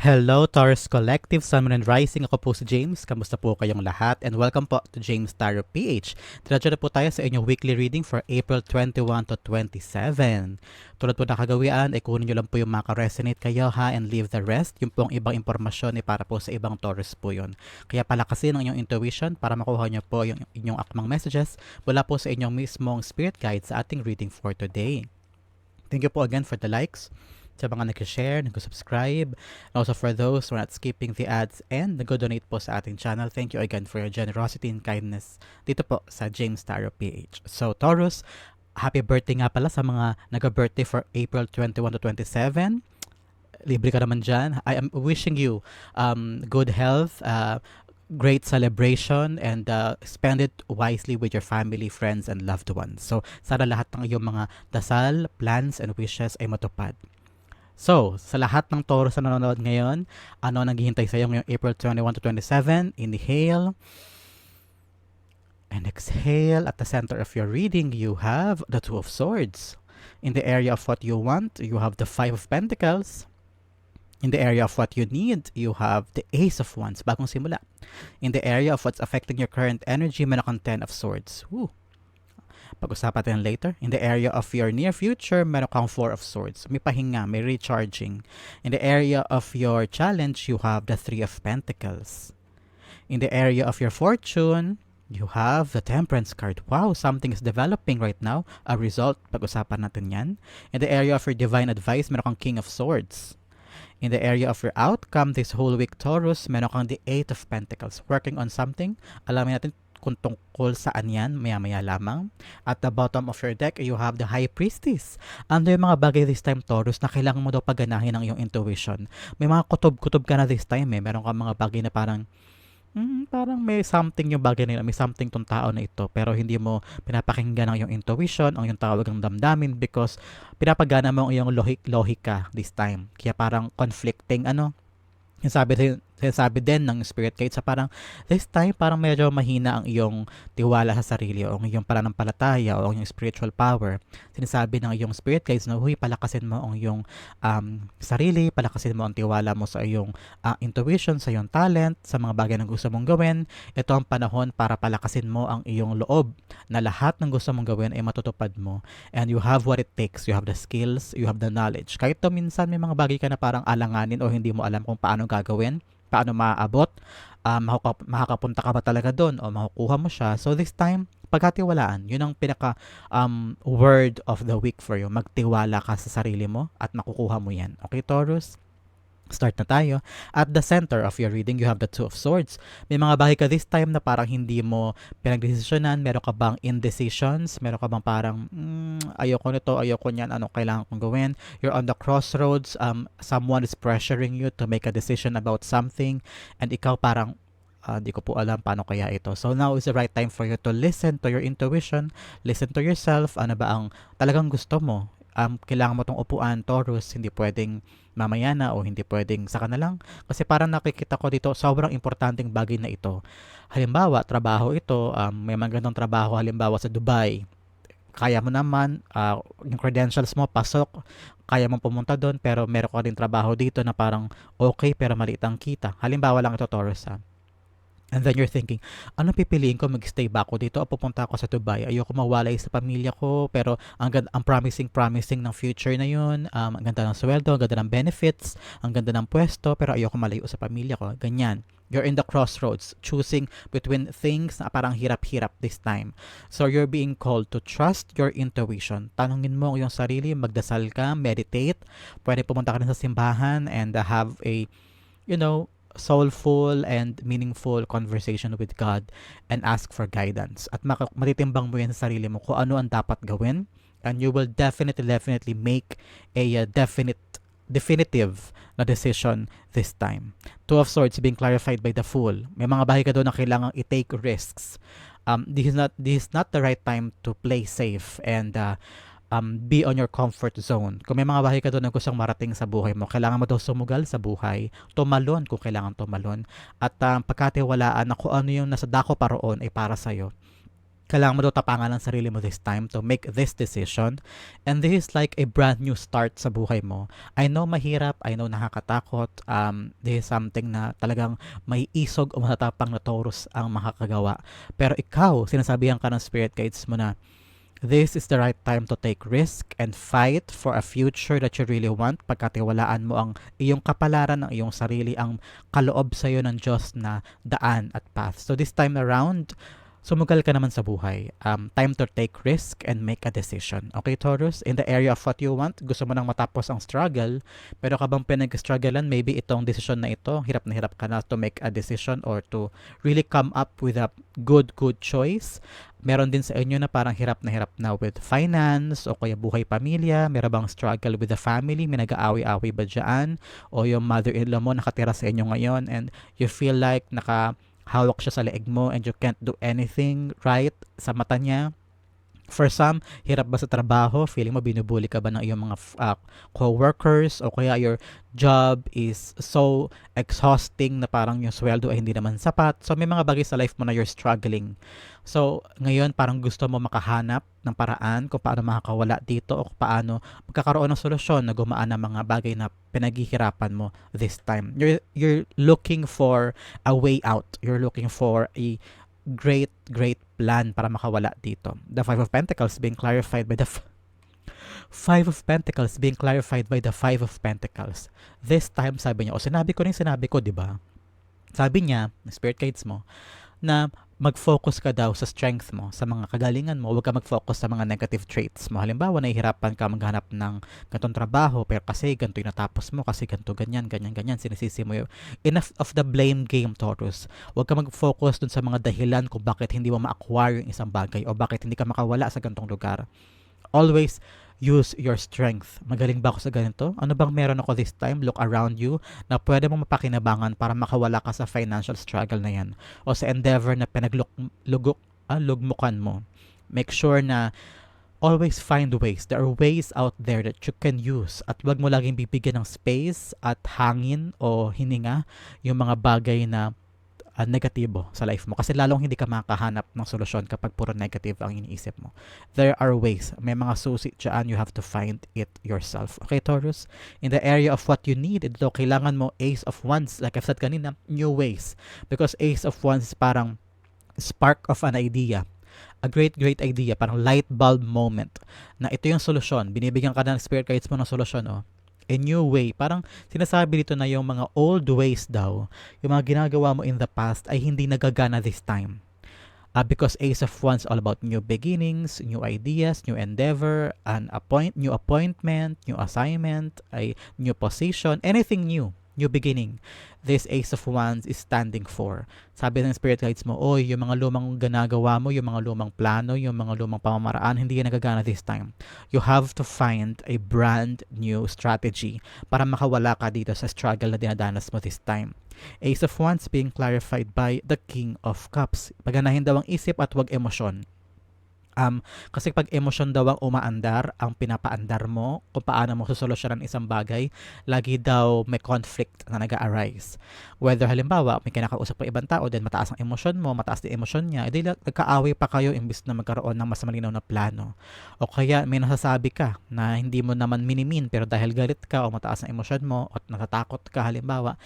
Hello Taurus Collective, Sun Moon and Rising. Ako po si James. Kamusta po kayong lahat? And welcome po to James Tarot PH. Diretso na po tayo sa inyong weekly reading for April 21 to 27. Tulad po na kagawian, ay kunin nyo lang po yung maka-resonate kayo ha and leave the rest. Yung pong ibang impormasyon ay para po sa ibang Taurus po yun. Kaya palakasin ang inyong intuition para makuha nyo po yung inyong akmang messages mula po sa inyong mismong spirit guide sa ating reading for today. Thank you po again for the likes sa mga nag-share, nag-subscribe, and also for those who are not skipping the ads and nag-donate po sa ating channel. Thank you again for your generosity and kindness dito po sa James Tarot PH. So, Taurus, happy birthday nga pala sa mga nag-birthday for April 21 to 27 libre ka naman dyan. I am wishing you um, good health, uh, great celebration, and uh, spend it wisely with your family, friends, and loved ones. So, sana lahat ng iyong mga dasal, plans, and wishes ay matupad. So, sa lahat ng Taurus na nanonood ngayon, ano naghihintay sa iyo ngayong April 21 to 27? Inhale. And exhale. At the center of your reading, you have the Two of Swords. In the area of what you want, you have the Five of Pentacles. In the area of what you need, you have the Ace of Wands, bagong simula. In the area of what's affecting your current energy, meron kang Ten of Swords. Woo. Pag-usapan natin later. In the area of your near future, meron kang Four of Swords. May pahinga, may recharging. In the area of your challenge, you have the Three of Pentacles. In the area of your fortune, you have the Temperance card. Wow, something is developing right now. A result, pag-usapan natin yan. In the area of your divine advice, meron kang King of Swords. In the area of your outcome this whole week, Taurus, meron kang the Eight of Pentacles. Working on something. Alamin natin kung tungkol saan yan, maya-maya lamang. At the bottom of your deck, you have the High Priestess. Ano yung mga bagay this time, Taurus, na kailangan mo daw paganahin ng iyong intuition? May mga kutob-kutob ka na this time eh. Meron ka mga bagay na parang Hmm, parang may something yung bagay nila, may something tong tao na ito, pero hindi mo pinapakinggan ang iyong intuition, ang iyong tawag ng damdamin because pinapagana mo ang iyong logic, lohika this time. Kaya parang conflicting ano, yung sabi din, sinasabi din ng spirit guide sa parang this time parang medyo mahina ang iyong tiwala sa sarili o ang iyong pananampalataya o ang iyong spiritual power. Sinasabi ng iyong spirit guides na huy palakasin mo ang iyong um, sarili, palakasin mo ang tiwala mo sa iyong uh, intuition, sa iyong talent, sa mga bagay na gusto mong gawin. Ito ang panahon para palakasin mo ang iyong loob na lahat ng gusto mong gawin ay matutupad mo. And you have what it takes. You have the skills, you have the knowledge. Kahit to minsan may mga bagay ka na parang alanganin o hindi mo alam kung paano gagawin, paano maaabot, um, makakapunta ka ba talaga doon o makukuha mo siya. So this time, pagkatiwalaan, yun ang pinaka um, word of the week for you. Magtiwala ka sa sarili mo at makukuha mo yan. Okay, Taurus? Start na tayo. At the center of your reading, you have the Two of Swords. May mga bagay ka this time na parang hindi mo pinagdesisyonan. Meron ka bang indecisions? Meron ka bang parang, mm, ayoko nito, ayoko niyan, ano kailangan kong gawin? You're on the crossroads. Um, someone is pressuring you to make a decision about something. And ikaw parang, hindi uh, ko po alam paano kaya ito. So now is the right time for you to listen to your intuition, listen to yourself, ano ba ang talagang gusto mo um, kailangan mo tong upuan, Taurus, hindi pwedeng mamaya na o hindi pwedeng saka na lang. Kasi parang nakikita ko dito, sobrang importanteng bagay na ito. Halimbawa, trabaho ito, um, may magandang trabaho halimbawa sa Dubai. Kaya mo naman, uh, yung credentials mo, pasok, kaya mong pumunta doon, pero meron ka din trabaho dito na parang okay, pero maliit ang kita. Halimbawa lang ito, Taurus, ha? And then you're thinking, ano pipiliin ko? Mag-stay ba ako dito o pupunta ako sa Dubai? Ayoko mawalay sa pamilya ko, pero ang, ganda, ang promising, promising ng future na yun. Um, ang ganda ng sweldo, ang ganda ng benefits, ang ganda ng pwesto, pero ayoko malayo sa pamilya ko. Ganyan. You're in the crossroads, choosing between things na parang hirap-hirap this time. So you're being called to trust your intuition. Tanungin mo ang iyong sarili, magdasal ka, meditate. Pwede pumunta ka rin sa simbahan and uh, have a, you know, soulful and meaningful conversation with God and ask for guidance. At matitimbang mo yan sa sarili mo kung ano ang dapat gawin and you will definitely, definitely make a uh, definite definitive na decision this time. Two of Swords being clarified by the Fool. May mga bahay ka doon na kailangang i-take risks. Um, this is not this is not the right time to play safe and uh, um, be on your comfort zone. Kung may mga bahay ka doon na gustong marating sa buhay mo, kailangan mo daw sumugal sa buhay, tumalon kung kailangan tumalon, at um, pagkatiwalaan na kung ano yung nasa dako pa roon ay para sa'yo. kailangan mo daw tapangan ang sarili mo this time to make this decision. And this is like a brand new start sa buhay mo. I know mahirap, I know nakakatakot. Um, this is something na talagang may isog o matatapang na Taurus ang makakagawa. Pero ikaw, sinasabihan ka ng spirit guides mo na, This is the right time to take risk and fight for a future that you really want pagkatiwalaan mo ang iyong kapalaran ng iyong sarili, ang kaloob sa iyo ng Diyos na daan at path. So this time around, sumugal ka naman sa buhay. Um, time to take risk and make a decision. Okay, Taurus? In the area of what you want, gusto mo nang matapos ang struggle, pero kabang pinag-strugglean, maybe itong decision na ito, hirap na hirap ka na to make a decision or to really come up with a good, good choice. Meron din sa inyo na parang hirap na hirap na with finance o kaya buhay pamilya, meron bang struggle with the family, may nag-aaway-away ba dyan? O yung mother-in-law mo nakatira sa inyo ngayon and you feel like naka hawak siya sa leeg mo and you can't do anything right sa mata niya. For some, hirap ba sa trabaho? Feeling mo binubuli ka ba ng iyong mga uh, co-workers o kaya your job is so exhausting na parang yung sweldo ay hindi naman sapat. So may mga bagay sa life mo na you're struggling. So ngayon parang gusto mo makahanap ng paraan kung paano makakawala dito o paano magkakaroon ng solusyon na gumaan ang mga bagay na pinaghihirapan mo this time. You're, you're looking for a way out. You're looking for a great, great plan para makawala dito. The Five of Pentacles being clarified by the f- Five of Pentacles being clarified by the Five of Pentacles. This time, sabi niya, o sinabi ko rin sinabi ko, di ba? Sabi niya, spirit guides mo, na mag-focus ka daw sa strength mo, sa mga kagalingan mo. Huwag ka mag-focus sa mga negative traits mo. Halimbawa, nahihirapan ka maghanap ng ganitong trabaho, pero kasi ganito yung natapos mo, kasi ganito, ganyan, ganyan, ganyan, sinisisi mo yun. Enough of the blame game, Taurus. Huwag ka mag-focus dun sa mga dahilan kung bakit hindi mo ma-acquire yung isang bagay o bakit hindi ka makawala sa ganitong lugar. Always use your strength. Magaling ba ako sa ganito? Ano bang meron ako this time? Look around you na pwede mong mapakinabangan para makawala ka sa financial struggle na yan o sa endeavor na pinaglugok ah, lugmukan mo. Make sure na always find ways. There are ways out there that you can use at wag mo laging bibigyan ng space at hangin o hininga yung mga bagay na uh, negatibo sa life mo kasi lalong hindi ka makahanap ng solusyon kapag puro negative ang iniisip mo. There are ways. May mga susi dyan. You have to find it yourself. Okay, Taurus? In the area of what you need, ito, kailangan mo Ace of Wands. Like I've said kanina, new ways. Because Ace of Wands is parang spark of an idea a great, great idea, parang light bulb moment na ito yung solusyon. Binibigyan ka ng spirit guides mo ng solusyon, oh a new way. Parang sinasabi dito na yung mga old ways daw, yung mga ginagawa mo in the past ay hindi nagagana this time. Uh, because Ace of Wands all about new beginnings, new ideas, new endeavor, an appoint, new appointment, new assignment, a new position, anything new new beginning. This Ace of Wands is standing for. Sabi ng Spirit Guides mo, oy, yung mga lumang ginagawa mo, yung mga lumang plano, yung mga lumang pamamaraan, hindi yan nagagana this time. You have to find a brand new strategy para makawala ka dito sa struggle na dinadanas mo this time. Ace of Wands being clarified by the King of Cups. Paganahin daw ang isip at wag emosyon. Um, kasi pag emosyon daw ang umaandar, ang pinapaandar mo, kung paano mo susolusyonan isang bagay, lagi daw may conflict na nag-arise. Whether halimbawa, may kinakausap pa ibang tao, then mataas ang emosyon mo, mataas din emosyon niya, edi nagkaaway pa kayo imbis na magkaroon ng mas malinaw na plano. O kaya may nasasabi ka na hindi mo naman minimin, pero dahil galit ka o mataas ang emosyon mo at natatakot ka halimbawa,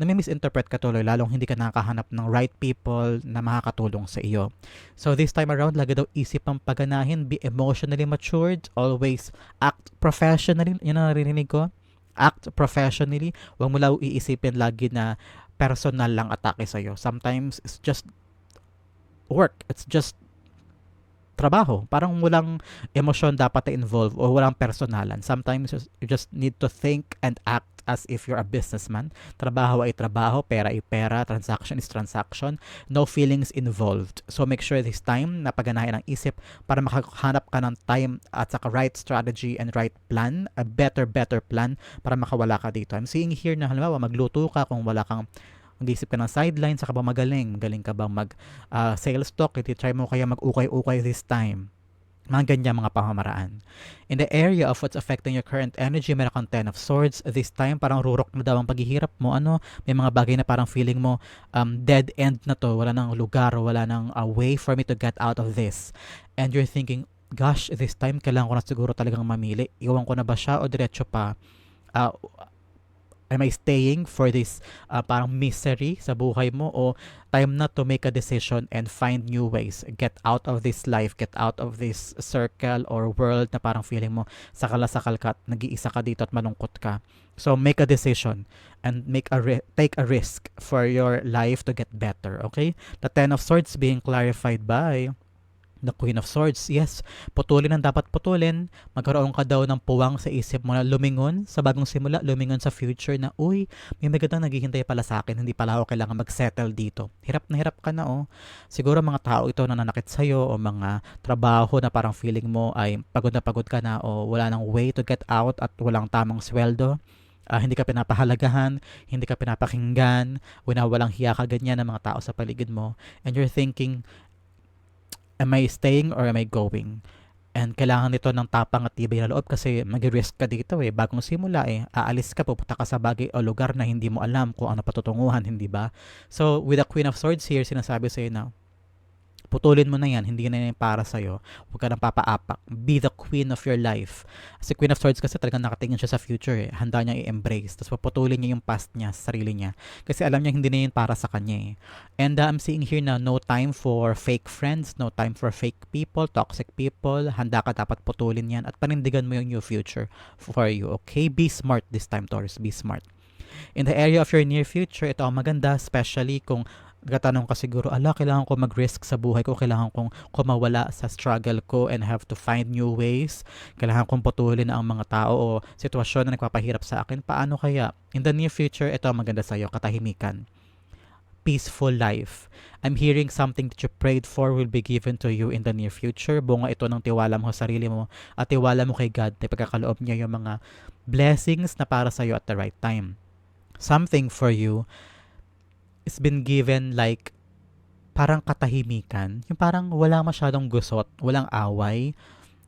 nami-misinterpret ka tuloy lalong hindi ka nakakahanap ng right people na makakatulong sa iyo. So this time around, lagi daw isip ang paganahin, be emotionally matured, always act professionally. Yan ang narinig ko. Act professionally. Huwag mo lang iisipin lagi na personal lang atake sa iyo. Sometimes it's just work. It's just trabaho. Parang walang emosyon dapat na involve o walang personalan. Sometimes you just need to think and act as if you're a businessman. Trabaho ay trabaho, pera ay pera, transaction is transaction. No feelings involved. So make sure this time na paganahin ang isip para makahanap ka ng time at saka right strategy and right plan, a better, better plan para makawala ka dito. I'm seeing here na halimbawa magluto ka kung wala kang mag-isip ka ng sideline, saka ba magaling? Magaling ka bang mag uh, sales talk? Iti try mo kaya mag-ukay-ukay this time Mga ganyan mga pamamaraan. In the area of what's affecting your current energy, meron kang Ten of Swords. This time, parang rurok na daw ang paghihirap mo. Ano, may mga bagay na parang feeling mo, um, dead end na to. Wala nang lugar, wala nang uh, way for me to get out of this. And you're thinking, gosh, this time, kailangan ko na siguro talagang mamili. Iwan ko na ba siya o diretso pa? Uh, am I staying for this uh, parang misery sa buhay mo o time na to make a decision and find new ways? Get out of this life get out of this circle or world na parang feeling mo sakala sakal ka nag-iisa ka dito at malungkot ka. So make a decision and make a ri- take a risk for your life to get better okay? The ten of swords being clarified by the Queen of Swords. Yes, putulin ang dapat putulin. Magkaroon ka daw ng puwang sa isip mo na lumingon sa bagong simula, lumingon sa future na, uy, may magandang naghihintay pala sa akin, hindi pala ako kailangan mag-settle dito. Hirap na hirap ka na, oh. Siguro mga tao ito na nanakit sa'yo o mga trabaho na parang feeling mo ay pagod na pagod ka na o wala nang way to get out at walang tamang sweldo. Uh, hindi ka pinapahalagahan, hindi ka pinapakinggan, winawalang hiya ka ganyan ng mga tao sa paligid mo, and you're thinking, am I staying or am I going? And kailangan nito ng tapang at tibay na loob kasi mag-risk ka dito eh. Bagong simula eh. Aalis ka, pupunta ka sa bagay o lugar na hindi mo alam kung ano patutunguhan, hindi ba? So, with the Queen of Swords here, sinasabi sa'yo na, putulin mo na yan, hindi na yan para sa'yo. Huwag ka nang papaapak. Be the queen of your life. Si Queen of Swords kasi talagang nakatingin siya sa future eh. Handa niya i-embrace. Tapos paputulin niya yung past niya sa sarili niya. Kasi alam niya hindi na yun para sa kanya eh. And uh, I'm seeing here na no time for fake friends, no time for fake people, toxic people. Handa ka dapat putulin yan at panindigan mo yung new future for you. Okay? Be smart this time, Taurus. Be smart. In the area of your near future, ito ang maganda, especially kung Nagtatanong ka siguro, ala, kailangan ko mag-risk sa buhay ko, kailangan kong kumawala sa struggle ko and have to find new ways. Kailangan kong putulin ang mga tao o sitwasyon na nagpapahirap sa akin. Paano kaya? In the near future, ito ang maganda sa'yo, katahimikan. Peaceful life. I'm hearing something that you prayed for will be given to you in the near future. Bunga ito ng tiwala mo sa sarili mo at tiwala mo kay God na pagkakaloob niya yung mga blessings na para sa'yo at the right time. Something for you is been given like parang katahimikan. Yung parang wala masyadong gusot, walang away,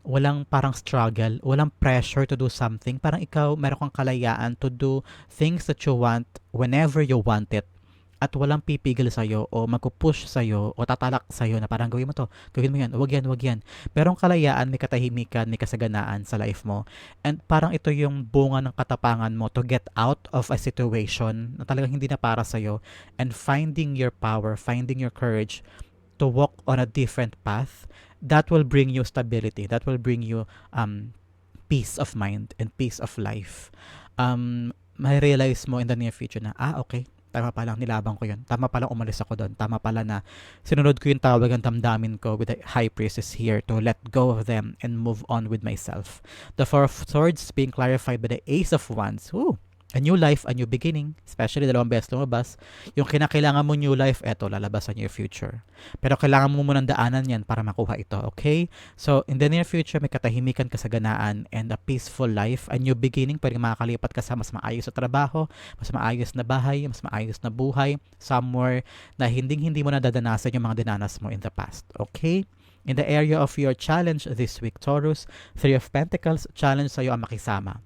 walang parang struggle, walang pressure to do something. Parang ikaw, meron kang kalayaan to do things that you want whenever you want it at walang pipigil sa'yo o magpupush sa'yo o tatalak sa'yo na parang gawin mo to, gawin mo yan, wag yan, wag yan. Pero ang kalayaan, may katahimikan, may kasaganaan sa life mo. And parang ito yung bunga ng katapangan mo to get out of a situation na talagang hindi na para sa'yo and finding your power, finding your courage to walk on a different path that will bring you stability, that will bring you um, peace of mind and peace of life. Um, may realize mo in the near future na, ah, okay, Tama pala, nilabang ko yun. Tama pala umalis ako doon. Tama pala na sinunod ko yung tawag ng damdamin ko with the high priestess here to let go of them and move on with myself. The Four of Swords being clarified by the Ace of Wands. Ooh, a new life, a new beginning, especially dalawang beses lumabas, yung kinakailangan mo new life, eto, lalabas sa near future. Pero kailangan mo munang daanan yan para makuha ito, okay? So, in the near future, may katahimikan, kasaganaan, and a peaceful life, a new beginning, pwede makakalipat ka sa mas maayos na trabaho, mas maayos na bahay, mas maayos na buhay, somewhere na hindi-hindi mo na dadanasan yung mga dinanas mo in the past, okay? In the area of your challenge this week, Taurus, Three of Pentacles, challenge sa'yo ang makisama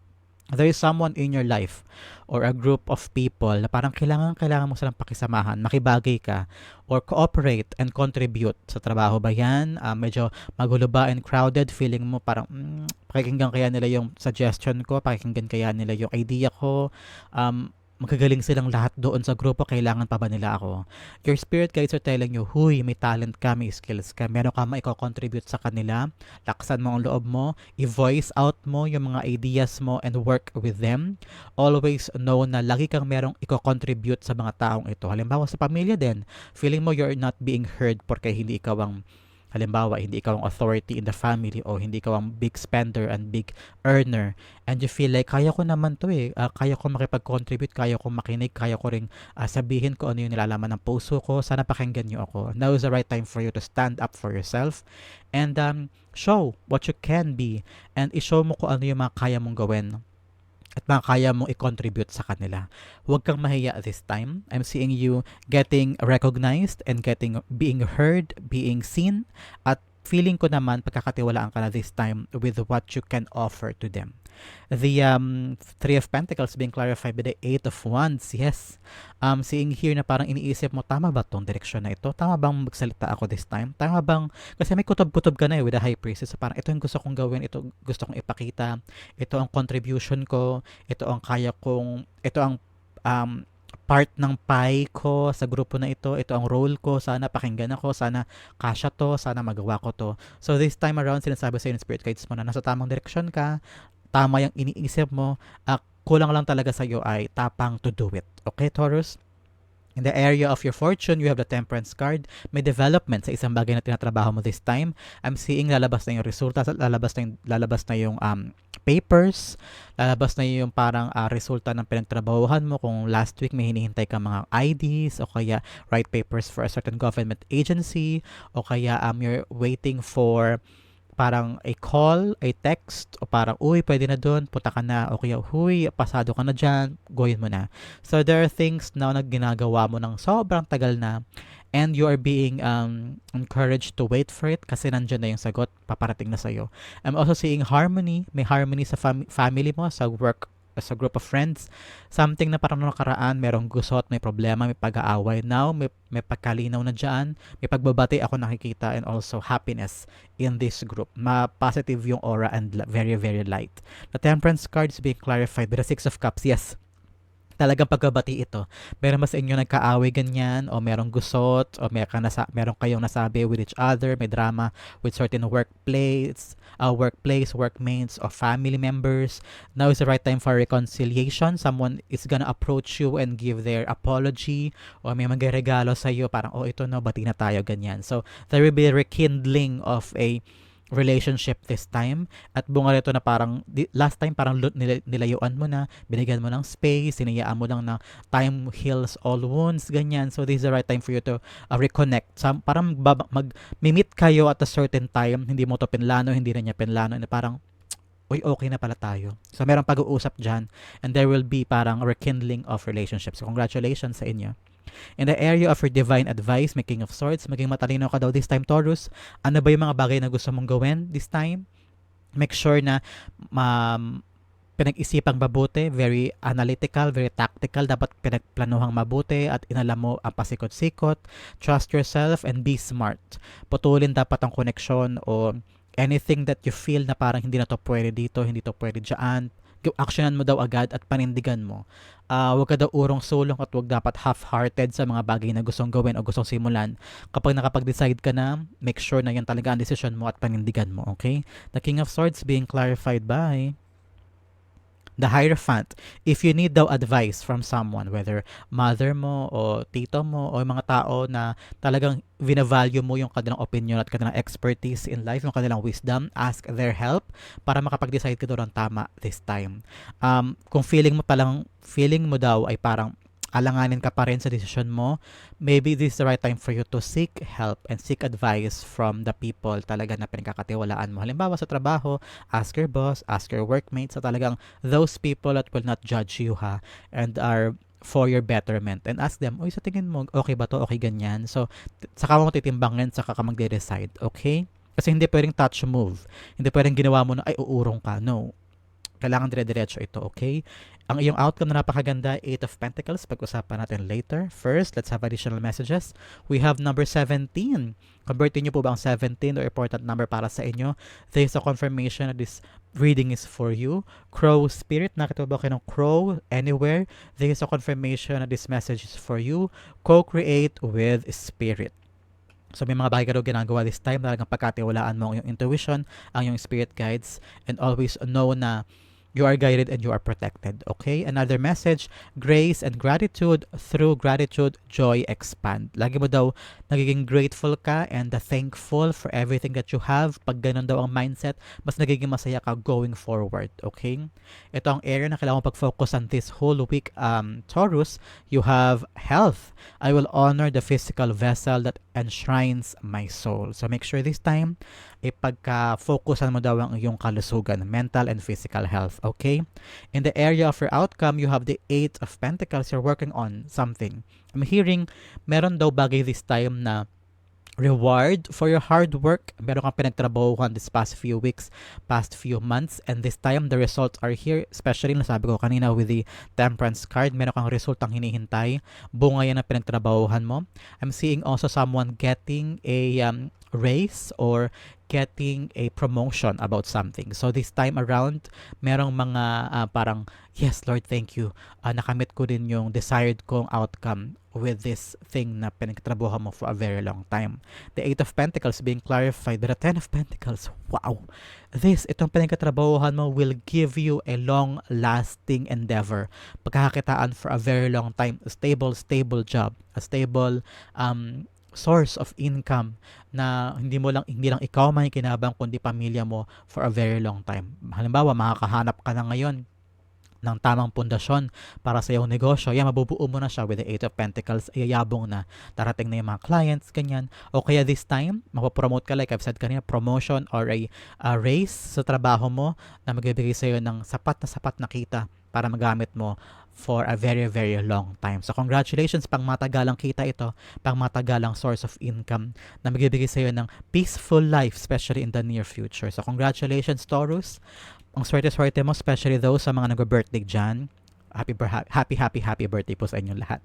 there is someone in your life or a group of people na parang kailangan kailangan mo silang pakisamahan, makibagay ka or cooperate and contribute sa trabaho ba yan? Uh, medyo magulo ba and crowded? Feeling mo parang mm, pakikinggan kaya nila yung suggestion ko, pakikinggan kaya nila yung idea ko. Um, magagaling silang lahat doon sa grupo, kailangan pa ba nila ako? Your spirit guides are telling you, huy, may talent ka, may skills ka, meron ka maiko-contribute sa kanila, laksan mo ang loob mo, i-voice out mo yung mga ideas mo and work with them. Always know na lagi kang merong i-contribute sa mga taong ito. Halimbawa sa pamilya din, feeling mo you're not being heard porque hindi ikaw ang Halimbawa, hindi ikaw ang authority in the family o hindi ikaw ang big spender and big earner and you feel like kaya ko naman to eh, uh, kaya ko makipag-contribute, kaya ko makinig, kaya ko ring uh, sabihin ko ano yung nilalaman ng puso ko, sana pakinggan niyo ako. Now is the right time for you to stand up for yourself and um, show what you can be and i-show mo kung ano yung mga kaya mong gawin at makakaya mong i-contribute sa kanila. Huwag kang mahiya this time. I'm seeing you getting recognized and getting being heard, being seen at feeling ko naman pagkakatiwalaan ka na this time with what you can offer to them. The um, Three of Pentacles being clarified by the Eight of Wands. Yes. Um, seeing here na parang iniisip mo, tama ba tong direksyon na ito? Tama bang magsalita ako this time? Tama bang, kasi may kutob-kutob ka na eh with the High Priestess. So parang ito yung gusto kong gawin, ito gusto kong ipakita, ito ang contribution ko, ito ang kaya kong, ito ang um, part ng pie ko sa grupo na ito. Ito ang role ko. Sana pakinggan ako. Sana kasya to. Sana magawa ko to. So this time around, sinasabi sa yung spirit guides mo na nasa tamang direksyon ka. Tama yung iniisip mo. Uh, kulang lang talaga sa iyo ay tapang to do it. Okay, Taurus? In the area of your fortune, you have the temperance card. May development sa isang bagay na tinatrabaho mo this time. I'm seeing lalabas na yung resulta, lalabas na yung, lalabas na yung um, papers, lalabas na yung parang uh, resulta ng pinagtrabahuhan mo kung last week may hinihintay ka mga IDs o kaya write papers for a certain government agency o kaya um, you're waiting for parang a call, a text, o parang, uy, pwede na doon, punta ka na, o kaya, huy, pasado ka na dyan, gawin mo na. So, there are things na ginagawa mo ng sobrang tagal na, and you are being um, encouraged to wait for it kasi nandyan na yung sagot, paparating na sa'yo. I'm also seeing harmony, may harmony sa fam- family mo, sa work as a group of friends, something na parang nakaraan, merong gusot, may problema, may pag-aaway. Now, may, may pagkalinaw na dyan, may pagbabati ako nakikita and also happiness in this group. Ma-positive yung aura and very, very light. The temperance card is being clarified with the six of cups. Yes, talagang pagkabati ito. Meron ba sa inyo nagkaaway ganyan o merong gusot o meron, nasa, meron kayong nasabi with each other, may drama with certain workplace, uh, workplace, workmates or family members. Now is the right time for reconciliation. Someone is gonna approach you and give their apology or may magregalo sa iyo parang oh ito no, bati na tayo ganyan. So there will be a rekindling of a relationship this time at bunga nito na parang last time parang nil, nilayuan mo na binigyan mo ng space sinayaan mo lang na time heals all wounds ganyan so this is the right time for you to uh, reconnect so, parang mag, mag meet kayo at a certain time hindi mo to pinlano hindi na niya pinlano na parang uy, okay na pala tayo. So, meron pag-uusap dyan and there will be parang rekindling of relationships. So, congratulations sa inyo. In the area of your divine advice, may King of Swords, maging matalino ka daw this time, Taurus. Ano ba yung mga bagay na gusto mong gawin this time? Make sure na um, pinag-isipang mabuti, very analytical, very tactical, dapat pinagplanuhang mabuti at inalam mo ang pasikot-sikot. Trust yourself and be smart. Putulin dapat ang koneksyon o anything that you feel na parang hindi na to pwede dito, hindi to pwede dyan actionan mo daw agad at panindigan mo. Uh, huwag ka daw urong sulong at huwag dapat half-hearted sa mga bagay na gustong gawin o gustong simulan. Kapag nakapag-decide ka na, make sure na yan talaga ang decision mo at panindigan mo, okay? The King of Swords being clarified by the Hierophant, if you need daw advice from someone, whether mother mo o tito mo o mga tao na talagang vinavalue mo yung kanilang opinion at kanilang expertise in life, yung kanilang wisdom, ask their help para makapag-decide ka daw ng tama this time. Um, kung feeling mo palang, feeling mo daw ay parang alanganin ka pa rin sa desisyon mo, maybe this is the right time for you to seek help and seek advice from the people talaga na pinagkakatiwalaan mo. Halimbawa sa trabaho, ask your boss, ask your workmates, sa talagang those people that will not judge you ha and are for your betterment and ask them, oy sa tingin mo, okay ba to? Okay ganyan? So, saka mo titimbangin, saka ka magde-decide, okay? Kasi hindi pwedeng touch move. Hindi pwedeng ginawa mo na, ay, uurong ka. No. Kailangan dire-diretso ito, okay? Ang iyong outcome na napakaganda, 8 of Pentacles, pag-usapan natin later. First, let's have additional messages. We have number 17. Convertin niyo po ba ang 17 or important number para sa inyo? There is a confirmation that this reading is for you. Crow Spirit, nakita ba kayo ng crow anywhere? There is a confirmation that this message is for you. Co-create with Spirit. So may mga bagay ka daw ginagawa this time, talagang pagkatiwalaan mo ang iyong intuition, ang iyong spirit guides, and always know na you are guided and you are protected. Okay? Another message, grace and gratitude through gratitude, joy expand. Lagi mo daw nagiging grateful ka and thankful for everything that you have. Pag ganun daw ang mindset, mas nagiging masaya ka going forward. Okay? Ito ang area na kailangan pag-focus on this whole week. Um, Taurus, you have health. I will honor the physical vessel that enshrines my soul. So make sure this time, ipagka-focusan mo daw ang iyong kalusugan, mental and physical health, okay? In the area of your outcome, you have the Eight of Pentacles, you're working on something. I'm hearing, meron daw bagay this time na reward for your hard work. Meron kang pinagtrabahuhan this past few weeks, past few months, and this time the results are here. Especially, nasabi ko kanina with the temperance card, meron kang resultang hinihintay. Bunga yan ang pinagtrabahuhan mo. I'm seeing also someone getting a um, raise or getting a promotion about something. So this time around, merong mga ah, parang, yes Lord, thank you. Ah, nakamit ko din yung desired kong outcome with this thing na pinagtrabaho mo for a very long time. The Eight of Pentacles being clarified, the Ten of Pentacles, wow! This, itong pinagkatrabahuhan mo will give you a long-lasting endeavor. Pagkakakitaan for a very long time, a stable, stable job, a stable um, source of income na hindi mo lang hindi lang ikaw may kinabang kundi pamilya mo for a very long time. Halimbawa, makakahanap ka na ngayon ng tamang pundasyon para sa iyong negosyo, yan, mabubuo mo na siya with the Eight of Pentacles, iyayabong na, darating na yung mga clients, ganyan. O kaya this time, mapapromote ka, like I've said kanina, promotion or a, a raise sa trabaho mo na magbibigay sa iyo ng sapat na sapat na kita para magamit mo for a very, very long time. So, congratulations, pang matagalang kita ito, pang matagalang source of income na magbibigay sa iyo ng peaceful life, especially in the near future. So, congratulations, Taurus. Ang swerte-swerte mo, especially those sa mga nag-birthday dyan. Happy, happy, happy, happy birthday po sa inyong lahat.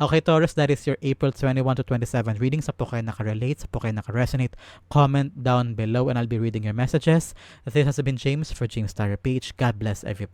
Okay, Taurus, that is your April 21 to 27 reading. Sa po kayo nakarelate, sa po kayo nakaresonate, comment down below and I'll be reading your messages. This has been James for James Page. God bless everybody.